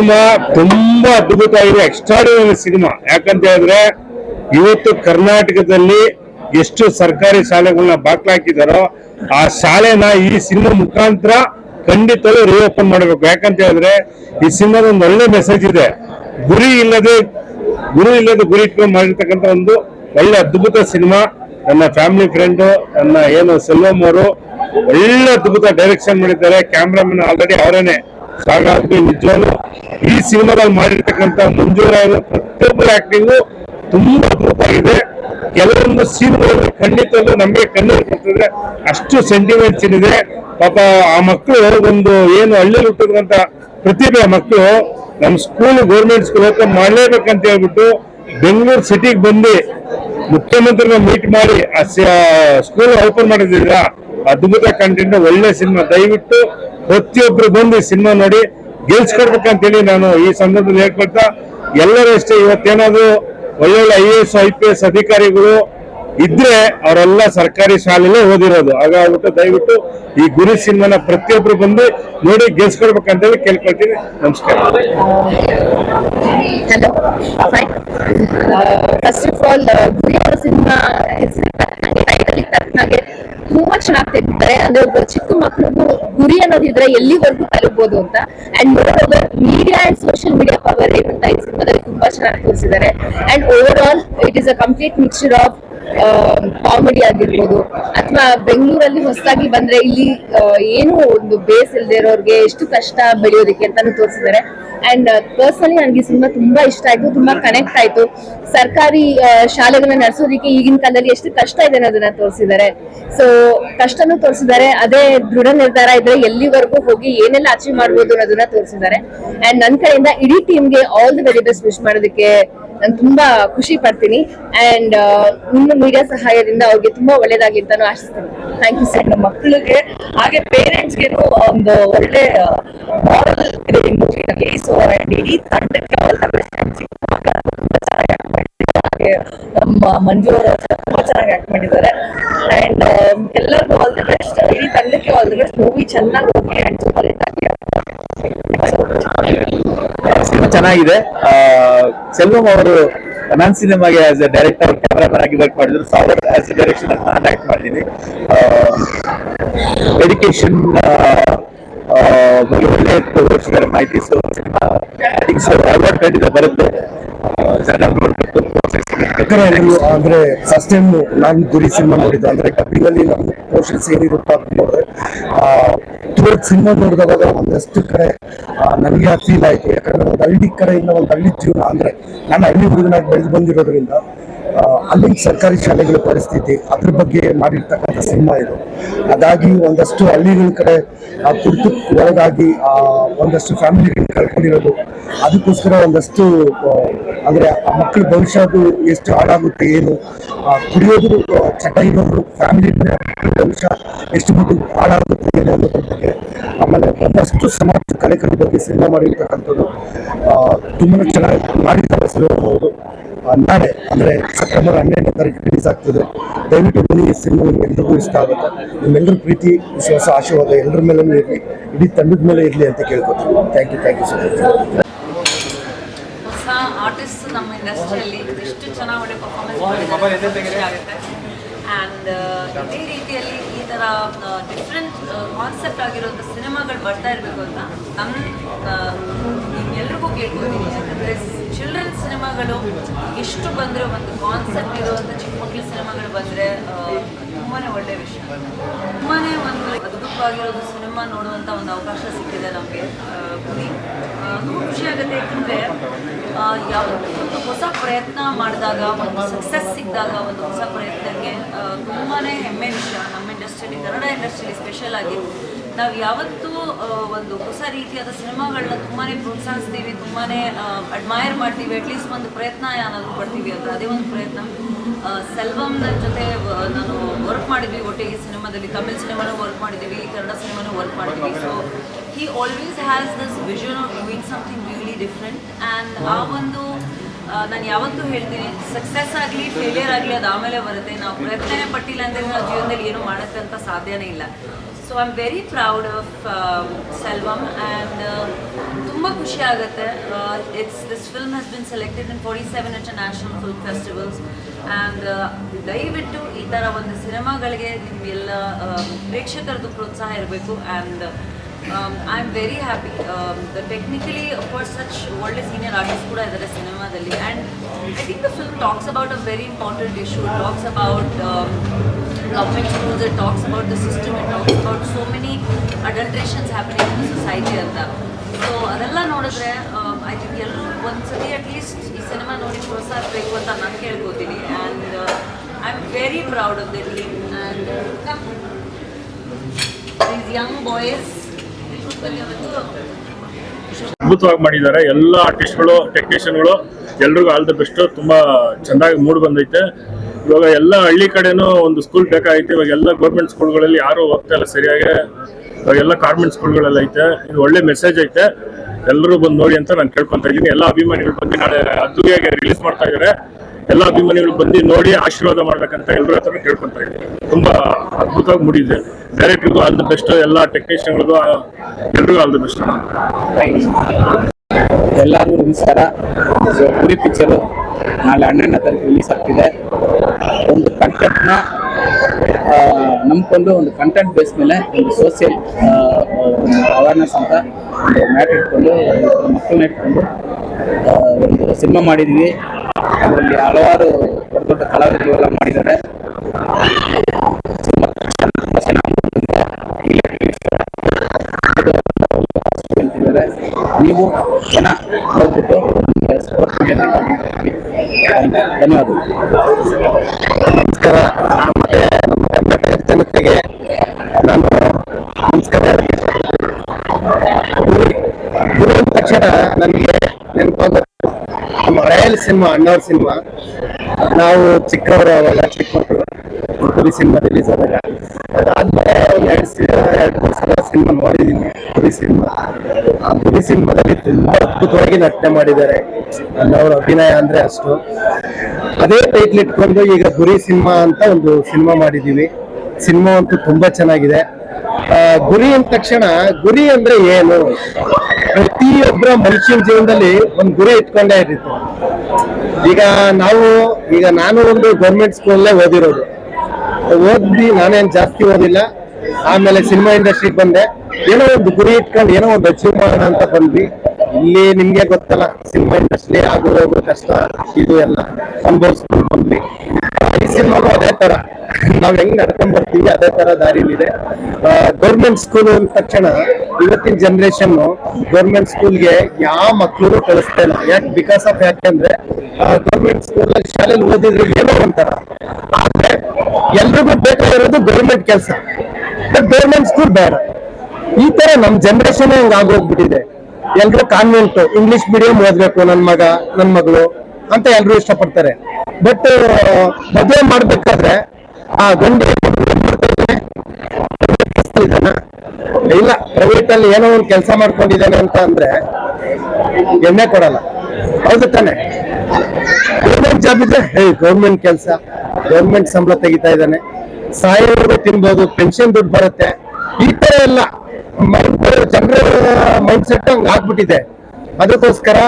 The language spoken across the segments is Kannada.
ಸಿನಿಮಾ ತುಂಬಾ ಅದ್ಭುತ ಇದೆ ಎಕ್ಸ್ಟ್ರಾಡಿನರಿ ಸಿನಿಮಾ. ಯಾಕಂತ ಹೇಳಿದ್ರೆ, ಇವತ್ತು ಕರ್ನಾಟಕದಲ್ಲಿ ಎಷ್ಟು ಸರ್ಕಾರಿ ಶಾಲೆಗಳನ್ನ ಬಾಕ್ಲಾಕಿದಾರೋ ಆ ಶಾಲೆನ ಈ ಸಿನಿಮಾ ಮುಖಾಂತರ ಖಂಡಿತವೂ ರಿಓಪನ್ ಮಾಡಬೇಕು. ಯಾಕಂತ ಹೇಳಿದ್ರೆ, ಈ ಸಿನಿಮಾದ ಒಂದು ಒಳ್ಳೆ ಮೆಸೇಜ್ ಇದೆ. ಗುರಿ ಇಲ್ಲದೆ, ಗುರು ಇಲ್ಲದೆ ಗುರಿ ಇಟ್ಕೊಂಡು ಮಾಡಿರ್ತಕ್ಕಂಥ ಒಂದು ಒಳ್ಳೆ ಅದ್ಭುತ ಸಿನಿಮಾ. ನನ್ನ ಫ್ಯಾಮಿಲಿ ಫ್ರೆಂಡು ನನ್ನ ಏನು ಸೆಲ್ವಮ್ ಅವರು ಒಳ್ಳೆ ಅದ್ಭುತ ಡೈರೆಕ್ಷನ್ ಮಾಡಿದ್ದಾರೆ. ಕ್ಯಾಮ್ರಾಮನ್ ಆಲ್ರೆಡಿ ಅವರೇನೆ. ಹಾಗಾಗಿ ನಿಜವಾಗ್ಲೂ ಈ ಸಿನಿಮಾದಲ್ಲಿ ಮಾಡಿರ್ತಕ್ಕಂಥ ಮಂಜೂರಾಯ ಪ್ರತಿಯೊಬ್ಬರ ಆಕ್ಟಿಂಗು ತುಂಬಾ ಆಗಿದೆ ಕೆಲವೊಂದು ಸಿನಿಮಾ ಖಂಡಿತ ನಮಗೆ ಕಣ್ಣು ಕೊಡ್ತದೆ ಅಷ್ಟು ಸೆಂಟಿಮೆಂಟ್ಸ್ ಏನಿದೆ ಪಾಪ ಆ ಮಕ್ಕಳು ಒಂದು ಏನು ಹಳ್ಳಿಯಲ್ಲಿ ಹುಟ್ಟಿದಂತ ಪ್ರತಿಭೆ ಮಕ್ಕಳು ನಮ್ಮ ಸ್ಕೂಲ್ ಗೌರ್ಮೆಂಟ್ ಸ್ಕೂಲ್ ಹತ್ರ ಮಾಡಲೇಬೇಕಂತ ಹೇಳ್ಬಿಟ್ಟು ಬೆಂಗಳೂರು ಸಿಟಿಗೆ ಬಂದು ಮುಖ್ಯಮಂತ್ರಿನ ಮೀಟ್ ಮಾಡಿ ಆ ಸ್ಕೂಲ್ ಓಪನ್ ಮಾಡಿದ್ರಿಂದ ಅದ್ಭುತ ಕಂಟೆಂಟ್ ಒಳ್ಳೆ ಸಿನಿಮಾ. ದಯವಿಟ್ಟು ಪ್ರತಿಯೊಬ್ರು ಬಂದು ಸಿನಿಮಾ ನೋಡಿ ಗೆಲ್ಸ್ಕೊಡ್ಬೇಕಂತೇಳಿ ನಾನು ಈ ಸಂದರ್ಭದಲ್ಲಿ ಹೇಳ್ಕೊಳ್ತಾ, ಎಲ್ಲರೂ ಅಷ್ಟೇ ಇವತ್ತೇನಾದ್ರು ಒಳ್ಳೊಳ್ಳೆ I A S, I P S ಅಧಿಕಾರಿಗಳು ಇದ್ರೆ ಅವರೆಲ್ಲ ಸರ್ಕಾರಿ ಶಾಲೆಯಲ್ಲೇ ಓದಿರೋದು. ಹಾಗಾಗ್ಬಿಟ್ಟು ದಯವಿಟ್ಟು ಈ ಗುರಿ ಸಿನಿಮಾನ ಪ್ರತಿಯೊಬ್ರು ಬಂದು ನೋಡಿ ಗೆಲ್ಸ್ಕೊಡ್ಬೇಕಂತೇಳಿ ಕೇಳ್ಕೊಳ್ತೀನಿ. ನಮಸ್ಕಾರ. ಹಲೋ ಫಸ್ಟ್ ಆಫ್ ಆಲ್ ಗುರಿ ಅವರ ಸಿನಿಮಾ ತುಂಬಾ ಚೆನ್ನಾಗಿ ತೆಗಿತಾರೆ ಅಂದ್ರೆ ಒಬ್ಬ ಚಿಕ್ಕ ಮಕ್ಕಳಿಗೂ ಗುರಿ ಅನ್ನೋದಿದ್ರೆ ಎಲ್ಲಿವರೆಗೂ ತಲುಪಬಹುದು ಅಂತ. And more media and social media power ಏನಂತ ಈ ಸಿನಿಮಾದಲ್ಲಿ ತುಂಬಾ ಚೆನ್ನಾಗಿ ತೋರಿಸಿದ್ದಾರೆ. And overall it is a complete mixture of comedy ಆಗಿರ್ಬೋದು, ಅಥವಾ ಬೆಂಗಳೂರಲ್ಲಿ ಹೊಸದಾಗಿ ಬಂದ್ರೆ ಇಲ್ಲಿ ಏನು ಒಂದು ಬೇಸ್ ಇಲ್ಲದೆ ಇರೋರ್ಗೆ ಎಷ್ಟು ಕಷ್ಟ ಬೆಳೆಯೋದಕ್ಕೆ ಅಂತಾನು ತೋರಿಸಿದ್ದಾರೆ. ಅಂಡ್ ಪರ್ಸನಲಿ ನನಗೆ ಸಿನಿಮಾ ತುಂಬಾ ಇಷ್ಟ ಆಯ್ತು, ತುಂಬಾ ಕನೆಕ್ಟ್ ಆಯ್ತು. ಸರ್ಕಾರಿ ಶಾಲೆಗಳನ್ನ ನಡೆಸೋದಕ್ಕೆ ಈಗಿನ ಕಾಲದಲ್ಲಿ ಎಷ್ಟು ಕಷ್ಟ ಇದೆ ಅನ್ನೋದನ್ನ ತೋರಿಸಿದ್ದಾರೆ. ಸೊ ಕಷ್ಟನೂ ತೋರಿಸಿದ್ದಾರೆ, ಅದೇ ದೃಢ ನಿರ್ಧಾರ ಇದ್ರೆ ಎಲ್ಲಿವರೆಗೂ ಹೋಗಿ ಏನೆಲ್ಲ ಅಚೀವ್ ಮಾಡ್ಬೋದು ಅನ್ನೋದನ್ನ ತೋರಿಸಿದ್ದಾರೆ. ಅಂಡ್ ನನ್ನ ಕಡೆಯಿಂದ ಇಡೀ ಟೀಮ್ಗೆ all the very best wish ಮಾಡೋದಕ್ಕೆ ನಾನು ತುಂಬಾ ಖುಷಿ ಪಡ್ತೀನಿ ಅಂಡ್ ನಿಮ್ಮ ಮೀಡಿಯಾ ಸಹಾಯದಿಂದ ಅವ್ರಿಗೆ ತುಂಬಾ ಒಳ್ಳೇದಾಗ್ಲಿ ಅಂತಾನು ಆಶಿಸ್ತೀನಿ. ಥ್ಯಾಂಕ್ ಯು ಸರ್ ಮಕ್ಕಳಿಗೆ, ಹಾಗೆ ಪೇರೆಂಟ್ಸ್ಗೆನು ಒಂದು ಒಳ್ಳೆ ಮಾರಲ್ ಇದೆ ಈ ಮೂವಿನಲ್ಲಿ ಸೊ ಅಂಡ್ ಇಡೀ ತಂಡಕ್ಕೆ ಹಾಗೆ ನಮ್ಮ ಮಂಜು ತುಂಬಾ ಚೆನ್ನಾಗಿ ಆಕ್ಟ್ ಮಾಡಿದ್ದಾರೆ. ಅಂಡ್ ಎಲ್ಲರಿಗೂ ಆಲ್ ಬೆಸ್ಟ್ ಇಡೀ ತಂಡಕ್ಕೆ ಆಲ್ ಬೆಸ್ಟ್ ಮೂವಿ ಚೆನ್ನಾಗಿ ಹೋಗಿ ಅಂಡ್ ಸೂಪರ್ ಹಿಟ್ ಆಗಿ ಸಿನಿಮಾ ಚೆನ್ನಾಗಿದೆ. ಸೆಲ್ವಂ ಅವರು ನನ್ನ ಸಿನಿಮಾಗೆ ಆಸ್ ಎ ಡೈರೆಕ್ಟರ್ ಕ್ಯಾಮ್ರಾಮನ್ ಆಗಿ ವರ್ಕ್ ಮಾಡಿದ್ರು. ಸೊ ಅವರು ಆಸ್ ಎ ಡೈರೆಕ್ಷನ್ ನಾನು ಆಕ್ಟ್ ಮಾಡಿದ್ದೀನಿ ಎಜುಕೇಶನ್ ಬಗ್ಗೆ ಒಳ್ಳೆ ತೋರಿಸಿದ್ದಾರೆ ಮಾಹಿತಿ. ಸೊ ಸಿನಿಮಾ ಸೊ ಅವಾರ್ಡ್ ಖಂಡಿತ ಬರುತ್ತೆ. ಅಂದ್ರೆ ಫಸ್ಟ್ ಟೈಮ್ ನಾನು ಗುರಿ ಸಿನಿಮಾ ನೋಡಿದ್ದು ಅಂದ್ರೆ ಕಪಿಲಲ್ಲಿ ನಮ್ಮ ಪೋರ್ಷನ್ಸ್ ಏನಿರುತ್ತೋ ಅಂತ ನೋಡಿದ್ರೆ ಟುವರ್ಡ್ ಸಿನಿಮಾ ನೋಡಿದಾಗ ಒಂದಷ್ಟು ಕಡೆ ಆ, ನನಗೆ ಫೀಲ್ ಆಯ್ತು. ಯಾಕಂದ್ರೆ ಒಂದು ಹಳ್ಳಿ ಕಡೆಯಿಂದ ಒಂದು ಹಳ್ಳಿ ಜೀವನ ಅಂದರೆ ನಾನು ಹಳ್ಳಿ ಹುಡುಗನಾಗಿ ಬೆಳೆದು ಬಂದಿರೋದ್ರಿಂದ ಆ, ಅಲ್ಲಿನ ಸರ್ಕಾರಿ ಶಾಲೆಗಳ ಪರಿಸ್ಥಿತಿ ಅದ್ರ ಬಗ್ಗೆ ಮಾಡಿರ್ತಕ್ಕಂಥ ಸಿನಿಮಾ ಇದು. ಅದಾಗಿ ಒಂದಷ್ಟು ಹಳ್ಳಿಗಳ ಕಡೆ, ಆ, ಕುರಿತು ಒಳಗಾಗಿ ಒಂದಷ್ಟು ಫ್ಯಾಮಿಲಿಗಳು ಕಳ್ಕೊಂಡಿರೋದು ಅದಕ್ಕೋಸ್ಕರ ಒಂದಷ್ಟು ಅಂದ್ರೆ ಆ ಮಕ್ಕಳ ಭವಿಷ್ಯದು ಎಷ್ಟು ಹಾಳಾಗುತ್ತೆ, ಏನು ಕುಡಿಯೋದು ಚಟ ಇನ್ನೊಂದು ಫ್ಯಾಮಿಲಿ ಭವಿಷ್ಯ ಎಷ್ಟು ಮಕ್ಕಳು ಹಾಳಾಗುತ್ತೆ, ಏನು ಅನ್ನೋದ್ರ ಬಗ್ಗೆ ಆಮೇಲೆ ಒಂದಷ್ಟು ಸಮಾಜ ಕಾರ್ಯಕ್ರಮದ ಬಗ್ಗೆ ಸಿನಿಮಾ ಮಾಡಿರ್ತಕ್ಕಂಥದ್ದು ತುಂಬಾ ಚೆನ್ನಾಗಿ ಮಾಡಿದ್ದಾರೆ ಸಿನಿಮಾ ನಾಳೆ ಅಂದರೆ ಸೆಪ್ಟೆಂಬರ್ ಹನ್ನೆರಡನೇ ತಾರೀಕು ರಿಲೀಸ್ ಆಗ್ತದೆ. ದಯವಿಟ್ಟು ಬನ್ನಿ ಈ ಸಿನಿಮಾ ನಿಮ್ಗೆಲ್ರಿಗೂ ಇಷ್ಟ ಆಗುತ್ತೆ. ನಿಮ್ಮೆಲ್ಲರ ಪ್ರೀತಿ, ವಿಶ್ವಾಸ, ಆಶೀರ್ವಾದ ಎಲ್ಲರ ಮೇಲೂ ಇರಲಿ. ಇಡೀ ತಂಡದ ಮೇಲೆ ಇರಲಿ ಅಂತ ಕೇಳ್ಕೊತೀನಿ. Thank you thank you so much artist ನಮ್ಮ ಇಂಡಸ್ಟ್ರಿಯಲ್ಲಿ ಎಷ್ಟು ಚೆನ್ನಾಗಿ ಪರ್ಫಾರ್ಮೆನ್ಸ್ ಆಗುತ್ತೆ. ಆ್ಯಂಡ್ ಇದೇ ರೀತಿಯಲ್ಲಿ ಈ ಥರ ಡಿಫ್ರೆಂಟ್ ಕಾನ್ಸೆಪ್ಟ್ ಆಗಿರುವಂಥ ಸಿನಿಮಾಗಳು ಬರ್ತಾ ಇರಬೇಕು ಅಂತ ನನ್ನ ಕೇಳ್ಕೊತೀನಿ ಯಾಕಂದರೆ ಚಿಲ್ಡ್ರನ್ ಸಿನಿಮಾಗಳು ಎಷ್ಟು ಬಂದರೆ ಒಂದು ಕಾನ್ಸೆಪ್ಟ್ ಇರುವಂಥ ಚಿಕ್ಕ ಮಕ್ಕಳ ಸಿನಿಮಾಗಳು ಬಂದರೆ ತುಂಬಾ ಒಳ್ಳೆಯ ವಿಷಯ. ತುಂಬಾ ಒಂದು ಅದ್ಭುತವಾಗಿರೋದು ಸಿನಿಮಾ ನೋಡುವಂಥ ಒಂದು ಅವಕಾಶ ಸಿಕ್ಕಿದೆ ನಮಗೆ ಆ, ತುಂಬ ಖುಷಿ ಆಗುತ್ತೆ. ಯಾಕಂದರೆ ಒಂದು ಹೊಸ ಪ್ರಯತ್ನ ಮಾಡಿದಾಗ ಒಂದು ಸಕ್ಸಸ್ ಸಿಕ್ಕಿದಾಗ ಒಂದು ಹೊಸ ಪ್ರಯತ್ನಕ್ಕೆ ತುಂಬಾ ಹೆಮ್ಮೆ ವಿಷಯ. ನಮ್ಮ ಇಂಡಸ್ಟ್ರಿಯಲ್ಲಿ ಕನ್ನಡ ಇಂಡಸ್ಟ್ರಿಯಲ್ಲಿ ಸ್ಪೆಷಲ್ ಆಗಿ ನಾವು ಯಾವತ್ತೂ ಒಂದು ಹೊಸ ರೀತಿಯಾದ ಸಿನಿಮಾಗಳನ್ನ ತುಂಬಾ ಪ್ರೋತ್ಸಾಹಿಸ್ತೀವಿ ತುಂಬಾ ಅಡ್ಮೈರ್ ಮಾಡ್ತೀವಿ ಅಟ್ಲೀಸ್ಟ್ ಒಂದು ಪ್ರಯತ್ನ ಏನಾದರೂ ಪಡ್ತೀವಿ ಅಂತ ಅದೇ ಒಂದು ಪ್ರಯತ್ನ. ಸೆಲ್ವಮ್ನ ಜೊತೆ ನಾನು ವರ್ಕ್ ಮಾಡಿದ್ವಿ, ಒಟ್ಟಿಗೆ ಸಿನಿಮಾದಲ್ಲಿ ತಮಿಳ್ ಸಿನಿಮಾನೂ ವರ್ಕ್ ಮಾಡಿದ್ದೀವಿ, ಕನ್ನಡ ಸಿನಿಮಾನೂ ವರ್ಕ್ ಮಾಡಿದ್ವಿ so he always has this vision of doing something really different and ಆ ಒಂದು ನಾನು ಯಾವತ್ತೂ ಹೇಳ್ತೀನಿ ಸಕ್ಸಸ್ ಆಗಲಿ ಫೇಲಿಯರ್ ಆಗಲಿ ಅದು ಆಮೇಲೆ ಬರುತ್ತೆ. ನಾವು ಪ್ರಯತ್ನ ಪಟ್ಟಿಲ್ಲ ಅಂದರೆ ನಾವು ಜೀವನದಲ್ಲಿ ಏನು ಮಾಡೋಕ್ಕಂತ ಸಾಧ್ಯನೇ ಇಲ್ಲ. So I am very proud of Selvam and ತುಂಬ ಖುಷಿ ಆಗುತ್ತೆ. It's this film has been selected in forty seven international film festivals and ದಯವಿಟ್ಟು ಈ ಥರ ಒಂದು ಸಿನಿಮಾಗಳಿಗೆ ನಿಮಗೆಲ್ಲ ಪ್ರೇಕ್ಷಕರದ್ದು ಪ್ರೋತ್ಸಾಹ ಇರಬೇಕು and I am very happy technically of course such ಒಳ್ಳೆ ಸೀನಿಯರ್ ಆರ್ಟಿಸ್ಟ್ ಕೂಡ ಇದ್ದಾರೆ ಸಿನಿಮಾದಲ್ಲಿ and I think the film talks about a very important issue talks about government schools, it talks about the system, it talks about so many adulterations happening in the society ಅಂತ ಸೊ ಅದೆಲ್ಲ ನೋಡಿದ್ರೆ ಐ ಥಿಂಕ್ ಎಲ್ಲರೂ ಒಂದ್ಸತಿ ಅಟ್ಲೀಸ್ಟ್ ಈ ಸಿನಿಮಾ ನೋಡಿ ಪ್ರೋತ್ಸಾಹಿಸಬೇಕು ಅಂತ ನಾನು ಕೇಳ್ಕೊತೀನಿ. And I am very proud of that team and these young boys ಅದ್ಭುತವಾಗಿ ಮಾಡಿದ್ದಾರೆ. ಎಲ್ಲ ಆರ್ಟಿಸ್ಟ್ಗಳು ಟೆಕ್ನಿಷಿಯನ್ಗಳು ಎಲ್ರಿಗೂ ಆಲ್ ದ ಬೆಸ್ಟ್ ತುಂಬಾ ಚೆನ್ನಾಗಿ ಮೂಡ್ ಬಂದೈತೆ. ಇವಾಗ ಎಲ್ಲ ಹಳ್ಳಿ ಕಡೆನೂ ಒಂದು ಸ್ಕೂಲ್ ಬೇಕಾಗೈತೆ ಇವಾಗ ಎಲ್ಲ ಗೌರ್ಮೆಂಟ್ ಸ್ಕೂಲ್ಗಳಲ್ಲಿ ಯಾರು ಹೋಗ್ತಾ ಇಲ್ಲ ಸರಿಯಾಗಿ. ಇವಾಗ ಎಲ್ಲ ಸ್ಕೂಲ್ ಸ್ಕೂಲ್ಗಳೆಲ್ಲ ಐತೆ. ಇದು ಒಳ್ಳೆ ಮೆಸೇಜ್ ಐತೆ. ಎಲ್ಲರೂ ಬಂದು ನೋಡಿ ಅಂತ ನಾನು ಕೇಳ್ಕೊಂತ ಇದ್ದೀನಿ. ಎಲ್ಲ ಅಭಿಮಾನಿಗಳು ಬಂದು ನಾಳೆ ಅದ್ದೂರಿಯಾಗಿ ರಿಲೀಸ್ ಮಾಡ್ತಾ ಇದ್ದಾರೆ ಎಲ್ಲ ಅಭಿಮಾನಿಗಳು ಬಂದು ನೋಡಿ ಆಶೀರ್ವಾದ ಮಾಡ್ಬೇಕಂತ ಎಲ್ಲರೂ ಹತ್ರ ಕೇಳ್ಕೊತಾ ಇದ್ದೀವಿ. ತುಂಬಾ ಅದ್ಭುತವಾಗಿ ಮುಡಿದೆ. ಡೈರೆಕ್ಟ್ರಿಗೂ ಆಲ್ ದ ಬೆಸ್ಟ್ ಎಲ್ಲ ಟೆಕ್ನಿಷಿಯನ್ಗಳಿಗೂ ಎಲ್ರಿಗೂ ಆಲ್ ದ ಬೆಸ್ಟ್ ಎಲ್ಲರಿಗೂ ನಮಸ್ಕಾರ. ಪುರಿ ಪಿಕ್ಚರು ನಾಳೆ ಹನ್ನೆರಡನೇ ತಾರೀಕು ರಿಲೀಸ್ ಆಗ್ತಿದೆ. ಒಂದು ಕಂಟೆಂಟ್ನ ನಂಬಿಕೊಂಡು ಒಂದು ಕಂಟೆಂಟ್ ಬೇಸ್ ಮೇಲೆ ಒಂದು ಸೋಷಿಯಲ್ ಅವೇರ್ನೆಸ್ ಅಂತ ಒಂದು ಮ್ಯಾಟ್ ಇಟ್ಕೊಂಡು ಮಕ್ಕಳನ್ನ ಇಟ್ಕೊಂಡು ಒಂದು ಸಿನಿಮಾ ಮಾಡಿದ್ವಿ. ಅದರಲ್ಲಿ ಹಲವಾರು ದೊಡ್ಡ ದೊಡ್ಡ ಕಲಾವಿದರು ಎಲ್ಲ ಮಾಡಿದ್ದಾರೆ ನೀವು ಜನ ಅಂತ ಧನ್ಯವಾದಗಳು. ನಮಸ್ಕಾರ. ಮತ್ತೆ ನಮ್ಮ ಜನತೆಗೆ ನಾನು ನಮಸ್ಕಾರ ಹೇಳಕ್ಕೆ ಇಷ್ಟಪಡ್ತೀನಿ. ಗುರು ಗುರು ಅಂದ ತಕ್ಷಣ ನನಗೆ ನೆನಪಾಗೋದು ಹಳೆಯಲ್ ಸಿನಿಮಾ, ಅಣ್ಣವ್ರ ಸಿನಿಮಾ. ನಾವು ಚಿಕ್ಕವರು ಅವಾಗ ಚಿಕ್ಕ ಮಕ್ಕಳು ಸಿನಿಮಾ ರಿಲೀಸ್ ಆದಾಗ. ಅದಾದ್ಮೇಲೆ ಎರಡು ಎರಡು ಮೂರು ಸಲ ಸಿನಿಮಾ ನೋಡಿದ್ದೀನಿ ಗುರಿ ಸಿನಿಮಾ. ಆ ಗುರಿ ಸಿನಿಮಾದಲ್ಲಿ ತುಂಬಾ ಅದ್ಭುತವಾಗಿ ನಟನೆ ಮಾಡಿದ್ದಾರೆ. ಅಣ್ಣವ್ರ ಅಭಿನಯ ಅಂದ್ರೆ ಅಷ್ಟು. ಅದೇ ಟೈಟ್ಲ್ ಇಟ್ಕೊಂಡು ಈಗ ಗುರಿ ಸಿನಿಮಾ ಅಂತ ಒಂದು ಸಿನಿಮಾ ಮಾಡಿದೀವಿ. ಸಿನಿಮಾ ಅಂತೂ ತುಂಬಾ ಚೆನ್ನಾಗಿದೆ. ಗುರಿ ಅಂದ ತಕ್ಷಣ, ಗುರಿ ಅಂದ್ರೆ ಏನು? ಪ್ರತಿಯೊಬ್ಬರ ಮನುಷ್ಯನ ಜೀವನದಲ್ಲಿ ಒಂದು ಗುರಿ ಇಟ್ಕೊಂಡೇ ಇರುತ್ತೆ. ಈಗ ನಾವು, ಈಗ ನಾನು ಒಂದು ಗೌರ್ಮೆಂಟ್ ಸ್ಕೂಲಲ್ಲೇ ಓದಿರೋದು. ಓದಿ ನಾನೇನ್ ಜಾಸ್ತಿ ಓದಿಲ್ಲ, ಆಮೇಲೆ ಸಿನಿಮಾ ಇಂಡಸ್ಟ್ರಿಗೆ ಬಂದೆ. ಏನೋ ಒಂದು ಗುರಿ ಇಟ್ಕೊಂಡು ಏನೋ ಒಂದು ಅಚೀವ್ ಮಾಡೋಣ ಅಂತ ಬಂದ್ವಿ. ಇಲ್ಲಿ ನಿಮ್ಗೆ ಗೊತ್ತಲ್ಲ ಸಿನಿಮಾ ಇಂಡಸ್ಟ್ರಿ ಆಗೋ ಹೋಗೋ ಕಷ್ಟ, ಇದು ಎಲ್ಲ ಅನುಭವಿಸ್ಕೊಂಡು ಬಂದ್ವಿ. ಈ ಸಿನಿಮಾಗೂ ಅದೇ ತರ. ನಾವ್ ಹೆಂಗ್ ನಡ್ಕೊಂಡ್ ಬರ್ತೀವಿ ಅದೇ ತರ ದಾರಿಲಿದೆ. ಗೌರ್ಮೆಂಟ್ ಸ್ಕೂಲ್ ಅಂದ ತಕ್ಷಣ ಇವತ್ತಿನ ಜನರೇಷನ್ ಗೌರ್ಮೆಂಟ್ ಸ್ಕೂಲ್ಗೆ ಯಾವ ಮಕ್ಕಳು ಕಳಿಸ್ತಾ ಇಲ್ಲ. ಯಾಕೆ? ಬಿಕಾಸ್ ಆಫ್ ಯಾಕೆಂದ್ರೆ ಗೌರ್ಮೆಂಟ್ ಸ್ಕೂಲ್ ಶಾಲೆಯಲ್ಲಿ ಓದಿದ್ರೆ ಏನೋ ಅಂತಾರ ಆದ್ರೆ ಎಲ್ರಿಗೂ ಬೇಕಾಗಿರೋದು ಗೌರ್ಮೆಂಟ್ ಕೆಲಸ. ಬಟ್ ಗೌರ್ಮೆಂಟ್ ಸ್ಕೂಲ್ ಬೇಡ. ಈ ತರ ನಮ್ ಜನರೇಷನ್ ಹೆಂಗ್ ಆಗೋಗ್ಬಿಟ್ಟಿದೆ. ಎಲ್ರು ಕಾನ್ವೆಂಟ್ ಇಂಗ್ಲಿಷ್ ಮೀಡಿಯಂ ಓದ್ಬೇಕು ನನ್ ಮಗ, ನನ್ ಮಗಳು ಅಂತ ಎಲ್ರು ಇಷ್ಟಪಡ್ತಾರೆ. ಬಟ್ ಮದುವೆ ಮಾಡ್ಬೇಕಾದ್ರೆ ಆ ಗಂಡ ಇಲ್ಲ ಪ್ರೈವೇಟ್ ಅಲ್ಲಿ ಏನೋ ಒಂದು ಕೆಲಸ ಮಾಡ್ಕೊಂಡಿದ್ದಾನೆ ಅಂತ ಅಂದ್ರೆ ಎಣ್ಣೆ ಕೊಡಲ್ಲ. ಹೌದು ತಾನೆ. ಗೌರ್ಮೆಂಟ್ ಜಾಬ್ ಇದ್ರೆ ಹೇ ಗೌರ್ಮೆಂಟ್ ಕೆಲಸ, ಗೌರ್ಮೆಂಟ್ ಸಂಬಳ ತೆಗಿತಾ ಇದ್ದಾನೆ. ಸಾಯೋವರೆಗೂ ತಿನ್ಬೋದು ಪೆನ್ಷನ್ ದುಡ್ಡು ಬರುತ್ತೆ. ಈ ತರ ಎಲ್ಲ ಜನರ ಮೈಂಡ್ ಸೆಟ್ ಹಂಗ ಆಗ್ಬಿಟ್ಟಿದೆ. ಅದಕ್ಕೋಸ್ಕರ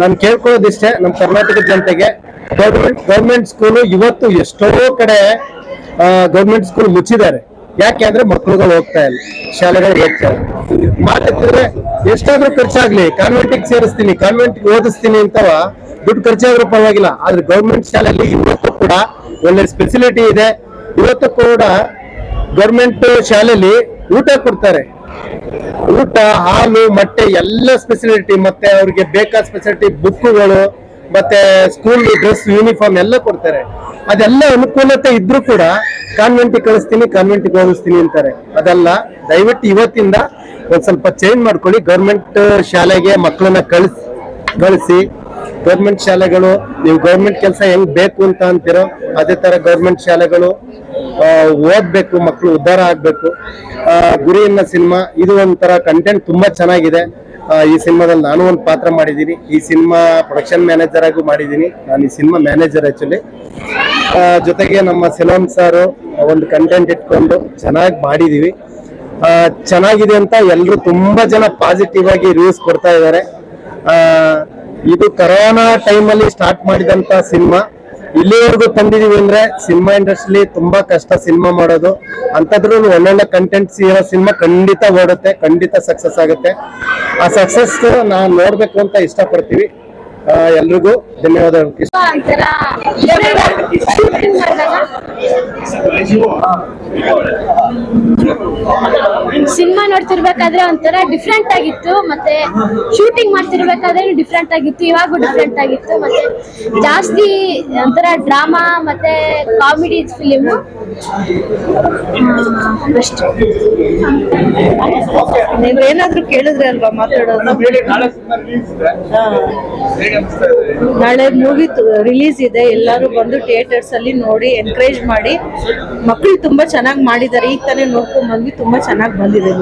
ನಾನು ಕೇಳ್ಕೊಳ್ಳೋದಿಷ್ಟೇ ನಮ್ಮ ಕರ್ನಾಟಕದ ಜನತೆಗೆ, ಗೌರ್ಮೆಂಟ್ ಗೌರ್ಮೆಂಟ್ ಸ್ಕೂಲು ಇವತ್ತು ಎಷ್ಟೋ ಕಡೆ ಗೌರ್ಮೆಂಟ್ ಸ್ಕೂಲ್ ಮುಚ್ಚಿದ್ದಾರೆ. ಯಾಕೆ ಅಂದ್ರೆ ಮಕ್ಕಳುಗಳು ಹೋಗ್ತಾ ಇಲ್ಲ ಶಾಲೆಗಳು ಇಲ್ಲ. ಮಾತಾಡ್ತಿದ್ರೆ ಎಷ್ಟಾದ್ರೂ ಖರ್ಚಾಗ್ಲಿ ಕಾನ್ವೆಂಟಿಗೆ ಸೇರಿಸ್ತೀನಿ ಕಾನ್ವೆಂಟ್ಗೆ ಓದಿಸ್ತೀನಿ ಅಂತವ ದುಡ್ಡು ಖರ್ಚಾದ್ರೂ ಪರವಾಗಿಲ್ಲ, ಆದ್ರೆ ಗೌರ್ಮೆಂಟ್ ಶಾಲೆಯಲ್ಲಿ ಇವತ್ತು ಕೂಡ ಒಳ್ಳೆ ಸ್ಪೆಸಿಲಿಟಿ ಇದೆ. ಇವತ್ತು ಕೂಡ ಗೌರ್ಮೆಂಟ್ ಶಾಲೆಯಲ್ಲಿ ಊಟ ಕೊಡ್ತಾರೆ. ಊಟ, ಹಾಲು, ಮೊಟ್ಟೆ ಎಲ್ಲ ಸ್ಪೆಸಿಲಿಟಿ ಮತ್ತೆ ಅವ್ರಿಗೆ ಬೇಕಾದ ಸ್ಪೆಸಿಲಿಟಿ ಬುಕ್ಗಳು ಮತ್ತೆ ಸ್ಕೂಲ್ ಡ್ರೆಸ್ ಯೂನಿಫಾರ್ಮ್ ಎಲ್ಲ ಕೊಡ್ತಾರೆ. ಅದೆಲ್ಲ ಅನುಕೂಲತೆ ಇದ್ರೂ ಕೂಡ ಕಾನ್ವೆಂಟ್ ಕಳಿಸ್ತೀನಿ ಕಾನ್ವೆಂಟ್ ಗೌರವಿಸ್ತೀನಿ ಅಂತಾರೆ. ಅದಲ್ಲ, ದಯವಿಟ್ಟು ಇವತ್ತಿಂದ ಒಂದ್ ಸ್ವಲ್ಪ ಚೇಂಜ್ ಮಾಡ್ಕೊಳ್ಳಿ. ಗೌರ್ಮೆಂಟ್ ಶಾಲೆಗೆ ಮಕ್ಕಳನ್ನ ಕಳಿಸ್, ಕಳಿಸಿ. ಗೌರ್ಮೆಂಟ್ ಶಾಲೆಗಳು, ನೀವು ಗೌರ್ಮೆಂಟ್ ಕೆಲಸ ಹೆಂಗ್ ಬೇಕು ಅಂತ ಅಂತೀರೋ, ಅದೇ ತರ ಗೌರ್ಮೆಂಟ್ ಶಾಲೆಗಳು ಓದ್ಬೇಕು ಮಕ್ಕಳು ಉದ್ಧಾರ ಆಗ್ಬೇಕು. ಗುರಿಯನ್ನ, ಸಿನಿಮಾ, ಇದು ಒಂಥರ ಕಂಟೆಂಟ್ ತುಂಬಾ ಚೆನ್ನಾಗಿದೆ. ಈ ಸಿನಿಮಾದಲ್ಲಿ ನಾನು ಒಂದು ಪಾತ್ರ ಮಾಡಿದ್ದೀನಿ. ಈ ಸಿನಿಮಾ ಪ್ರೊಡಕ್ಷನ್ ಮ್ಯಾನೇಜರ್ ಆಗೂ ಮಾಡಿದ್ದೀನಿ. ನಾನು ಈ ಸಿನಿಮಾ ಮ್ಯಾನೇಜರ್ ಆ್ಯಕ್ಚುಲಿ ಜೊತೆಗೆ ನಮ್ಮ ಸೆಲೋನ್ ಸಾರು ಒಂದು ಕಂಟೆಂಟ್ ಇಟ್ಕೊಂಡು ಚೆನ್ನಾಗಿ ಮಾಡಿದೀವಿ. ಆ, ಚೆನ್ನಾಗಿದೆ ಅಂತ ಎಲ್ಲರೂ ತುಂಬಾ ಜನ ಪಾಸಿಟಿವ್ ಆಗಿ ರಿವ್ಯೂಸ್ ಕೊಡ್ತಾ ಇದ್ದಾರೆ. ಇದು ಕರೋನಾ ಟೈಮಲ್ಲಿ ಸ್ಟಾರ್ಟ್ ಮಾಡಿದಂತ ಸಿನಿಮಾ. ಇಲ್ಲಿವರೆಗೂ ತಂದಿದೀವಿ ಅಂದ್ರೆ ಸಿನಿಮಾ ಇಂಡಸ್ಟ್ರಿ ತುಂಬಾ ಕಷ್ಟ ಸಿನಿಮಾ ಮಾಡೋದು. ಅಂತದ್ರಲ್ಲಿ ಒಳ್ಳೊಳ್ಳೆ ಕಂಟೆಂಟ್ಸ್ ಇರೋ ಸಿನಿಮಾ ಖಂಡಿತ ಓಡುತ್ತೆ, ಖಂಡಿತ ಸಕ್ಸಸ್ ಆಗುತ್ತೆ. ಆ ಸಕ್ಸಸ್ ನಾವು ನೋಡ್ಬೇಕು ಅಂತ ಇಷ್ಟಪಡ್ತೀವಿ. ಎಲ್ರಿಗೂ ಧನ್ಯವಾದಗಳು ಸಿನಿಮಾ ನೋಡ್ತಿರ್ಬೇಕಾದ್ರೆ ಒಂಥರ ಡಿಫ್ರೆಂಟ್ ಆಗಿತ್ತು ಮತ್ತೆ ಶೂಟಿಂಗ್ ಮಾಡ್ತಿರ್ಬೇಕಾದ್ರೆ ಡಿಫ್ರೆಂಟ್ ಆಗಿತ್ತು ಇವಾಗೂ ಡಿಫ್ರೆಂಟ್ ಆಗಿತ್ತು ಮತ್ತೆ ಜಾಸ್ತಿ ಒಂಥರ ಡ್ರಾಮಾ ಮತ್ತೆ ಕಾಮಿಡಿ ಫಿಲಿಮ್ ಅಷ್ಟೇ. ನೀವು ಏನಾದ್ರೂ ಕೇಳಿದ್ರೆ ಅಲ್ವಾ ಮಾತಾಡೋದು. ನಾಳೆ ಮೂವಿ ರಿಲೀಸ್ ಇದೆ. ಎಲ್ಲರೂ ಬಂದು ಥಿಯೇಟರ್ಸ್ ಅಲ್ಲಿ ನೋಡಿ ಎನ್ಕರೇಜ್ ಮಾಡಿ. ಮಕ್ಕಳು ತುಂಬಾ ಚೆನ್ನಾಗಿ ಮಾಡಿದ್ದಾರೆ. ಈಗ ತಾನೇ ನೋಡ್ಕೊಂಡ್ ಬಂದ್ವಿ. ತುಂಬಾ ಚೆನ್ನಾಗಿ ಬಂದಿದೆ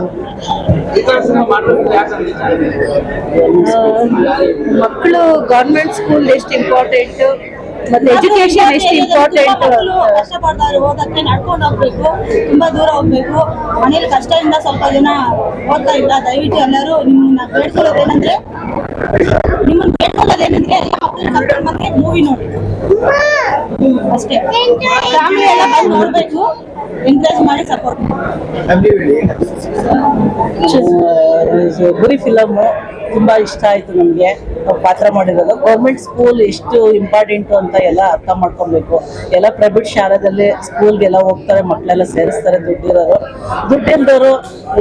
ಮಕ್ಕಳು ಗೌರ್ಮೆಂಟ್ ಸ್ಕೂಲ್ ಎಷ್ಟು ಇಂಪಾರ್ಟೆಂಟ್ ಮತ್ತೆ ಎಜುಕೇಶನ್ ಎಷ್ಟು ಇಂಪಾರ್ಟೆಂಟ್ ಕಷ್ಟಪಡ್ತಾರೆ. ಓದಕ್ಕೆ ನಡ್ಕೊಂಡು ಹೋಗ್ಬೇಕು. ತುಂಬಾ ದೂರ ಹೋಗ್ಬೇಕು. ಮನೇಲಿ ಕಷ್ಟದಿಂದ ಸ್ವಲ್ಪ ಜನ ಓದ್ತಾ ಇಲ್ಲ. ದಯವಿಟ್ಟು ಎಲ್ಲರೂ ನಿಮ್ಮನ್ನ ಬೇಡ್ಕೊಳ್ಳೋದೇನಂದ್ರೆ ನಿಮ್ಮನ್ನ ಬೇಡ್ಕೊಳ್ಳೋದೇನಂದ್ರೆ ಎಲ್ಲ ಮಕ್ಕಳನ್ನ ಕರ್ಕೊಂಡು ಬಂದ್ರೆ ಮೂವಿ ನೋಡಿ ಅಷ್ಟೇ. ಫ್ಯಾಮಿಲಿ ಎಲ್ಲ ಬಂದು ನೋಡ್ಬೇಕು. ಎಂಕರೇಜ್ ಮಾಡಿ ಸಪೋರ್ಟ್ ಗುರಿ ಫಿಲಮ್ ತುಂಬಾ ಇಷ್ಟ ಆಯ್ತು ನಮ್ಗೆ. ಪಾತ್ರ ಮಾಡಿರೋದು. ಗೌರ್ಮೆಂಟ್ ಸ್ಕೂಲ್ ಎಷ್ಟು ಇಂಪಾರ್ಟೆಂಟ್ ಅಂತ ಎಲ್ಲ ಅರ್ಥ ಮಾಡ್ಕೊಬೇಕು. ಎಲ್ಲ ಪ್ರೈವೇಟ್ ಶಾಲೆದಲ್ಲಿ ಸ್ಕೂಲ್ಗೆಲ್ಲ ಹೋಗ್ತಾರೆ ಮಕ್ಕಳೆಲ್ಲ ಸೇರಿಸ್ತಾರೆ ದುಡ್ಡಿರೋರು ದುಡ್ಡಿಲ್ದವರು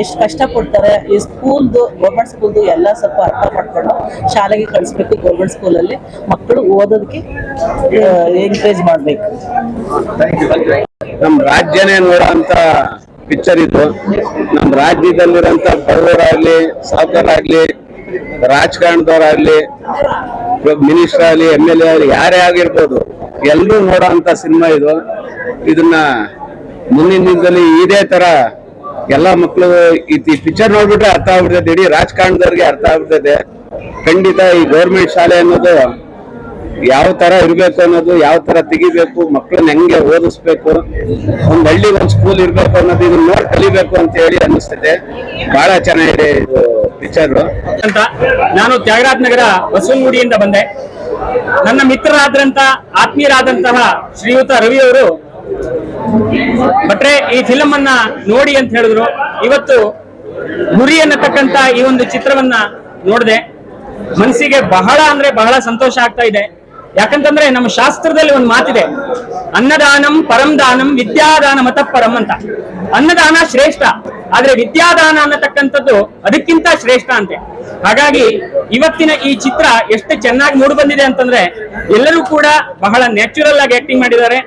ಎಷ್ಟು ಕಷ್ಟಪಡ್ತಾರೆ ಈ ಸ್ಕೂಲ್ದು ಗೌರ್ಮೆಂಟ್ ಸ್ಕೂಲ್ದು ಎಲ್ಲ ಸ್ವಲ್ಪ ಅರ್ಥ ಮಾಡ್ಕೊಂಡು ಶಾಲೆಗೆ ಕಳಿಸ್ಬೇಕು ಗೌರ್ಮೆಂಟ್ ಸ್ಕೂಲಲ್ಲಿ ಮಕ್ಕಳು ಓದೋದಕ್ಕೆ ಎಂಕರೇಜ್ ಮಾಡಬೇಕು. ನಮ್ ರಾಜ್ಯನೇ ನೋಡೋಂತ ಪಿಕ್ಚರ್ ಇದು. ನಮ್ಮ ರಾಜ್ಯದಲ್ಲಿರುವಂತ ಬಡವರಾಗ್ಲಿ, ಸಾವುಕಾರಾಗ್ಲಿ, ರಾಜಕಾರಣದವರಾಗ್ಲಿ ಮಿನಿಸ್ಟರ್ ಆಗ್ಲಿ ಎಂ ಎಲ್ ಎ ಆಗ್ಲಿ, ಯಾರೇ ಆಗಿರ್ಬೋದು ಎಲ್ಲರೂ ನೋಡೋಂತ ಸಿನಿಮಾ ಇದು. ಇದನ್ನ ಮುಂದಿನ ದಿನದಲ್ಲಿ ಇದೇ ತರ ಎಲ್ಲಾ ಮಕ್ಕಳು ಈ ಪಿಕ್ಚರ್ ನೋಡ್ಬಿಟ್ರೆ ಅರ್ಥ ಆಗ್ಬಿಡ್ತದೆ ಇಡೀ ರಾಜಕಾರಣದವ್ರಿಗೆ ಅರ್ಥ ಆಗ್ಬಿಡ್ತದೆ ಖಂಡಿತ ಈ ಗೌರ್ಮೆಂಟ್ ಶಾಲೆ ಅನ್ನೋದು ಯಾವ ತರ ಇರ್ಬೇಕು ಅನ್ನೋದು, ಯಾವ ತರ ತೆಗಿಬೇಕು ಮಕ್ಕಳನ್ನ ಹೆಂಗೆ ಓದಿಸ್ಬೇಕು, ಒಂದ್ ಹಳ್ಳಿ, ಒಂದ್ ಸ್ಕೂಲ್ ಇರ್ಬೇಕು ಅನ್ನೋದು ಇದನ್ನ ನೋಡಿ ಕಲಿಬೇಕು ಅಂತ ಹೇಳಿ ಅನ್ನಿಸ್ತದೆ. ಬಹಳ ಚೆನ್ನಾಗಿದೆ ಇದು ಪಿಕ್ಚರ್ ಅಂತ ನಾನು ತ್ಯಾಗರಾಜ್ ನಗರ ಬಸವನಗುಡಿಯಿಂದ ಬಂದೆ. ನನ್ನ ಮಿತ್ರರಾದ್ರಂತ, ಆತ್ಮೀಯರಾದಂತಹ ಶ್ರೀಯುತ ರವಿ ಅವರು ಬಟ್ರೆ ಈ ಫಿಲಮ್ ಅನ್ನ ನೋಡಿ ಅಂತ ಹೇಳಿದ್ರು. ಇವತ್ತು ಗುರಿ ಅನ್ನತಕ್ಕಂತ ಈ ಒಂದು ಚಿತ್ರವನ್ನ ನೋಡಿದೆ. ಮನಸ್ಸಿಗೆ ಬಹಳ ಅಂದ್ರೆ ಬಹಳ ಸಂತೋಷ ಆಗ್ತಾ ಇದೆ. ಯಾಕಂತಂದ್ರೆ ನಮ್ಮ ಶಾಸ್ತ್ರದಲ್ಲಿ ಒಂದು ಮಾತಿದೆ, ಅನ್ನದಾನಂ ಪರಂ ದಾನಂ ವಿದ್ಯಾದಾನ ಮತಪರಂ ಅಂತ. ಅನ್ನದಾನ ಶ್ರೇಷ್ಠ, ಆದ್ರೆ ವಿದ್ಯಾದಾನ ಅನ್ನತಕ್ಕಂಥದ್ದು ಅದಕ್ಕಿಂತ ಶ್ರೇಷ್ಠ ಅಂತೆ. ಹಾಗಾಗಿ ಇವತ್ತಿನ ಈ ಚಿತ್ರ ಎಷ್ಟು ಚೆನ್ನಾಗಿ ಮೂಡಿ ಬಂದಿದೆ ಅಂತಂದ್ರೆ, ಎಲ್ಲರೂ ಕೂಡ ಬಹಳ ನ್ಯಾಚುರಲ್ ಆಗಿ ಆಕ್ಟಿಂಗ್ ಮಾಡಿದ್ದಾರೆ.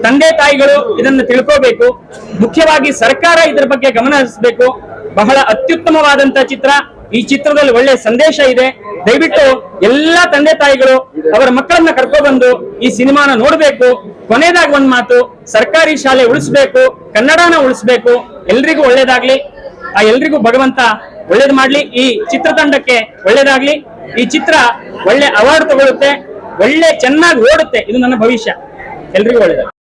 ತಂದೆ ತಾಯಿಗಳು ಇದನ್ನು ತಿಳ್ಕೋಬೇಕು. ಮುಖ್ಯವಾಗಿ ಸರ್ಕಾರ ಇದ್ರ ಬಗ್ಗೆ ಗಮನ ಹರಿಸಬೇಕು. ಬಹಳ ಅತ್ಯುತ್ತಮವಾದಂತ ಚಿತ್ರ. ಈ ಚಿತ್ರದಲ್ಲಿ ಒಳ್ಳೆ ಸಂದೇಶ ಇದೆ. ದಯವಿಟ್ಟು ಎಲ್ಲಾ ತಂದೆ ತಾಯಿಗಳು ಅವರ ಮಕ್ಕಳನ್ನ ಕರ್ಕೊಬಂದು ಈ ಸಿನಿಮಾನ ನೋಡ್ಬೇಕು. ಕೊನೆಯದಾಗಿ ಒಂದ್ ಮಾತು, ಸರ್ಕಾರಿ ಶಾಲೆ ಉಳಿಸ್ಬೇಕು, ಕನ್ನಡನ ಉಳಿಸ್ಬೇಕು. ಎಲ್ರಿಗೂ ಒಳ್ಳೇದಾಗ್ಲಿ. ಆ ಎಲ್ರಿಗೂ ಭಗವಂತ ಒಳ್ಳೇದ್ ಮಾಡ್ಲಿ. ಈ ಚಿತ್ರತಂಡಕ್ಕೆ ಒಳ್ಳೇದಾಗ್ಲಿ. ಈ ಚಿತ್ರ ಒಳ್ಳೆ ಅವಾರ್ಡ್ ತಗೊಳ್ಳುತ್ತೆ ಒಳ್ಳೆ ಚೆನ್ನಾಗಿ ಓಡುತ್ತೆ. ಇದು ನನ್ನ ಭವಿಷ್ಯ. ಎಲ್ರಿಗೂ ಒಳ್ಳೇದಾಗ್ಲಿ.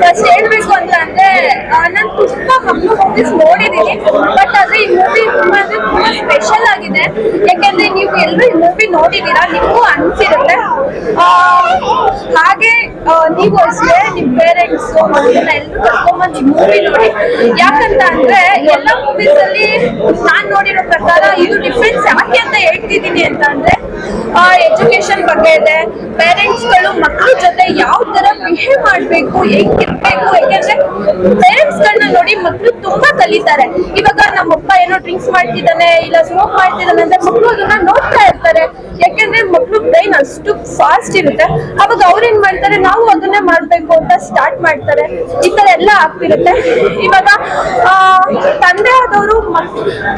ಫಸ್ಟ್ ಹೇಳ್ಬೇಕು ಅಂತ ಅಂದ್ರೆ ನಾನು ತುಂಬಾ ಮಕ್ಕಳು ಮೂವೀಸ್ ನೋಡಿದೀನಿ ಬಟ್ ಆದ್ರೆ ಈ ಮೂವಿ ತುಂಬಾ ಅಂದ್ರೆ ತುಂಬಾ ಸ್ಪೆಷಲ್ ಆಗಿದೆ. ಯಾಕಂದ್ರೆ ನೀವು ಎಲ್ಲರೂ ಈ ಮೂವಿ ನೋಡಿದೀರಾ, ನಿಮಗೂ ಅನ್ಸಿರುತ್ತೆ. ಹಾಗೆ ನೀವು ಅಷ್ಟೇ ಪೇರೆಂಟ್ಸ್ ಮಕ್ಕಳನ್ನ ಎಲ್ಲರೂ ಕರ್ಕೊಂಬಂದು ಈ ಮೂವಿ ನೋಡಿ. ಯಾಕಂತ ಅಂದ್ರೆ ಎಲ್ಲ ಮೂವೀಸ್ ಅಲ್ಲಿ ನಾನ್ ನೋಡಿರೋ ಪ್ರಕಾರ ಇದು ಡಿಫ್ರೆನ್ಸ್ ಯಾಕೆ ಅಂತ ಹೇಳ್ತಿದ್ದೀನಿ ಅಂತ ಅಂದ್ರೆ ಎಜುಕೇಶನ್ ಬಗ್ಗೆ ಇದೆ. ಪೇರೆಂಟ್ಸ್ಗಳು ಮಕ್ಕಳ ಜೊತೆ ಯಾವ ತರ ಬಿಹೇವ್ ಮಾಡ್ಬೇಕು ಹೆಂಗಿರ್ಬೇಕು ಯಾಕಂದ್ರೆ ಪೇರೆಂಟ್ಸ್ ಗಳನ್ನ ನೋಡಿ ಮಕ್ಕಳು ತುಂಬಾ ಕಲಿತಾರೆ. ಇವಾಗ ನಮ್ಮಪ್ಪ ಏನೋ ಡ್ರಿಂಕ್ಸ್ ಮಾಡ್ತಿದ್ದಾನೆ, ಇಲ್ಲ ಸ್ಮೋಕ್ ಮಾಡ್ತಿದ್ದಾನೆ ಅಂದ್ರೆ ಮಕ್ಕಳು ಅದನ್ನ ನೋಡ್ತಾ ಇರ್ತಾರೆ. ಯಾಕಂದ್ರೆ ಬ್ರೈನ್ ಅಷ್ಟು ಫಾಸ್ಟ್ ಇರುತ್ತೆ. ಅವಾಗ ಅವ್ರೇನ್ ಮಾಡ್ತಾರೆ, ನಾವು ಅದನ್ನೇ ಮಾಡ್ಬೇಕು ಅಂತ ಸ್ಟಾರ್ಟ್ ಮಾಡ್ತಾರೆ. ಈ ತರ ಎಲ್ಲ ಆಗ್ತಿರುತ್ತೆ. ಇವಾಗ ತಂದೆ ಆದವರು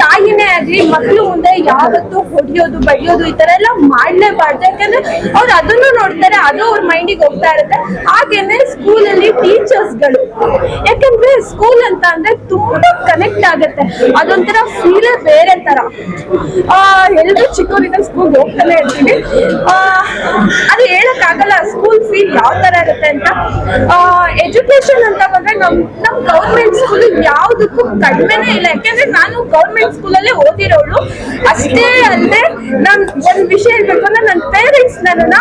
ತಾಯಿನೇ ಆಗ್ಲಿ ಮಕ್ಕಳು ಮುಂದೆ ಯಾವತ್ತು ಹೊಡಿಯೋದು, ಬಡಿಯೋದು ಈ ತರ ಎಲ್ಲ ಮಾಡ್ಲೇಬಾರ್ದು. ಯಾಕಂದ್ರೆ ಅವ್ರು ಅದನ್ನು ನೋಡ್ತಾರೆ, ಅದು ಅವ್ರ ಮೈಂಡಿಗೆ ಹೋಗ್ತಾ ಇರುತ್ತೆ. ಹಾಗೇನೆ ಸ್ಕೂಲ್ ಅಲ್ಲಿ ಟೀಚರ್ಸ್ಗಳು. ಯಾಕಂದ್ರೆ ಸ್ಕೂಲ್ ಅಂತ ಅಂದ್ರೆ ತುಂಬಾ ಕನೆಕ್ಟ್ ಆಗುತ್ತೆ. ಅದೊಂಥರ ಫೀಲ್ ಬೇರೆ ತರ. ಎಲ್ರು ಚಿಕ್ಕವರಿಂದ ಸ್ಕೂಲ್ ಹೋಗ್ತಾನೆ ಇರ್ತೀವಿ. ಅದು ಹೇಳಕ್ ಯಾವ ತರ ಇರುತ್ತೆ ಅಂತ ಎಜುಕೇಶನ್ ಅಂತ ಬಂದ್ರೆ ನಮ್ ನಮ್ ಗೌರ್ಮೆಂಟ್ ಸ್ಕೂಲ್ ಯಾವ್ದಕ್ಕೂ ಕಡಿಮೆನೇ ಇಲ್ಲ. ಯಾಕಂದ್ರೆ ನಾನು ಗೌರ್ಮೆಂಟ್ ಸ್ಕೂಲಲ್ಲೇ ಓದಿರೋಳು. ಅಷ್ಟೇ ಅಲ್ಲದೆ ನಾನು ಒಂದ್ ವಿಷಯ ಹೇಳ್ಬೇಕು ಅಂದ್ರೆ ನನ್ನ ಪೇರೆಂಟ್ಸ್ ನನ್ನ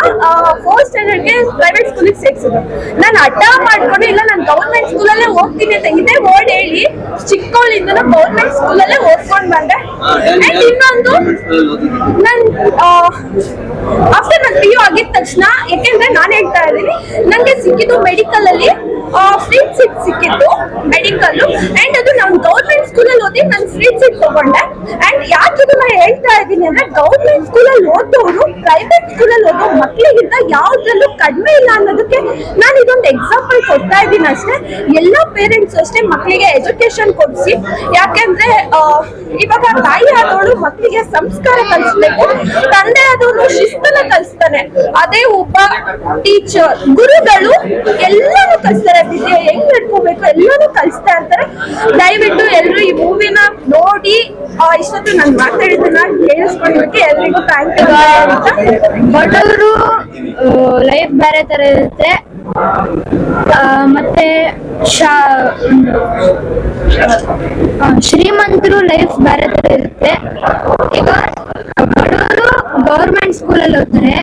ಫೋರ್ತ್ ಸ್ಟ್ಯಾಂಡರ್ಡ್ಗೆ ಪ್ರೈವೇಟ್ ಸ್ಕೂಲಿಗೆ ಸೇರ್ಸಿದ್ರು. ನಾನು ಅಡ್ಡ ಮಾಡ್ಕೊಂಡು ಇಲ್ಲ, ನಾನು ಗೌರ್ಮೆಂಟ್ ಸ್ಕೂಲಲ್ಲೇ ಹೋಗ್ತೀನಿ ಅಂತ. ಇದೇ ವರ್ಡ್ ಹೇಳಿ ಚಿಕ್ಕವಳಿಂದ ಗೌರ್ಮೆಂಟ್ ಸ್ಕೂಲಲ್ಲೇ ಓದ್ಕೊಂಡ್ ಬಂದೆ. ಅಂಡ್ ಇನ್ನೊಂದು, ನನ್ ಆಫ್ಟರ್ ತಕ್ಷಣ ಯಾಕೆಂದ್ರೆ ನಾನ್ ಹೇಳ್ತಾ ಇದ್ದೀನಿ, ನಂಗೆ ಸಿಕ್ಕಿದ್ದು ಮೆಡಿಕಲ್ ಅಲ್ಲಿ ಫ್ರೀ ಸೀಟ್ ಸಿಕ್ಕಿದ್ದು ಮೆಡಿಕಲ್ ಅಂಡ್ ಅದು ನಾವು ಗೌರ್ಮೆಂಟ್ ಸ್ಕೂಲಲ್ಲಿ ಓದಿ ನಾನು ಫ್ರೀ ಸೀಟ್ ತಗೊಂಡೆ ಅಂಡ್ ಯಾಕೆ ಇದನ್ನ ಹೇಳ್ತಾ ಇದ್ದೀನಿ ಅಂದ್ರೆ ಗೌರ್ಮೆಂಟ್ ಸ್ಕೂಲಲ್ಲಿ ಓದೋರು ಪ್ರೈವೇಟ್ ಸ್ಕೂಲಲ್ಲಿ ಓದೋ ಮಕ್ಕಳಿಗಿಂತ ಯಾವ್ದ್ರಲ್ಲೂ ಕಡಿಮೆ ಇಲ್ಲ ಅನ್ನೋದಕ್ಕೆ ನಾನು ಇದೊಂದು ಎಕ್ಸಾಂಪಲ್ ಕೊಡ್ತಾ ಇದ್ದೀನಿ ಅಷ್ಟೇ. ಎಲ್ಲ ಪೇರೆಂಟ್ಸ್ ಅಷ್ಟೇ ಮಕ್ಕಳಿಗೆ ಎಜುಕೇಶನ್ ಕೊಡಿಸಿ. ಯಾಕೆಂದ್ರೆ ಇವಾಗ ತಾಯಿ ಆದವಳು ಮಕ್ಕಳಿಗೆ ಸಂಸ್ಕಾರ ಕಲಿಸ್ಬೇಕು. ತಂದೆ ಆದವನು ಶಿಸ್ತನ ಕಲಿಸ್ತಾನೆ. ಅದೇ ಒಬ್ಬ ಟೀಚರ್ ಗುರುಗಳು ಎಲ್ಲರೂ ಕಲಿಸ್ತಾರೆ. ವಿದ್ಯೆ ಹೆಂಗ್ ನಡ್ಕೋಬೇಕು ಎಲ್ಲರೂ ಕಲಿಸ್ತಾ ಇರ್ತಾರೆ. ದಯವಿಟ್ಟು ಎಲ್ರು ಈ ಮೂವಿನ ನೋಡಿ ಇಷ್ಟೊತ್ತು ನಾನು ಮಾತಾಡಿದ್ದನ್ನ ಕೇಳಿಸ್ಕೊಂಡಿದ್ದಕ್ಕೆ ಎಲ್ರಿಗೂ ಥ್ಯಾಂಕ್ ಯು ಅಂತ ಬಡವರು ಲೈಫ್ ಬೇರೆ ತರ ಇರುತ್ತೆ. ಮತ್ತೆ ಶ್ರೀಮಂತರು ಲೈಫ್ ಬೇರೆ ತರ ಇರುತ್ತೆ. ಈಗ ಬಡವರು ಗೌರ್ಮೆಂಟ್ ಸ್ಕೂಲಲ್ಲಿ ಓದ್ತಾರೆ.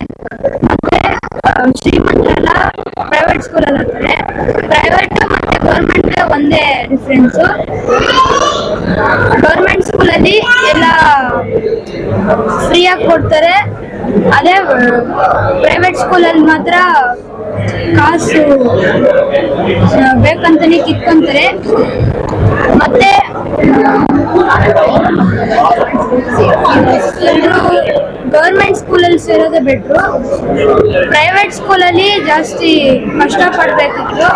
ಮತ್ತೆ ಶ್ರೀಮಂತರೆಲ್ಲ ಪ್ರೈವೇಟ್ ಸ್ಕೂಲಲ್ಲಿ ಓದ್ತಾರೆ. ಪ್ರೈವೇಟ್ ಮತ್ತೆ ಗೌರ್ಮೆಂಟ್ ಒಂದೇ ಡಿಫ್ರೆನ್ಸು ಗೌರ್ಮೆಂಟ್ ಸ್ಕೂಲಲ್ಲಿ ಎಲ್ಲ ಫ್ರೀಯಾಗಿ ಕೊಡ್ತಾರೆ. ಅದೇ ಪ್ರೈವೇಟ್ ಸ್ಕೂಲಲ್ಲಿ ಮಾತ್ರ ಕಾಸು ಬೇಕಂತಾನೆ ಕಿತ್ಕೊಂತಾರೆ. ಮತ್ತೆ ಎಲ್ಲರೂ ಗೌರ್ಮೆಂಟ್ ಸ್ಕೂಲಲ್ಲಿ ಸೇರೋದೇ ಬೆಟ್ರು. ಪ್ರೈವೇಟ್ ಸ್ಕೂಲಲ್ಲಿ ಜಾಸ್ತಿ ಕಷ್ಟ ಪಡ್ಬೇಕಿತ್ತು.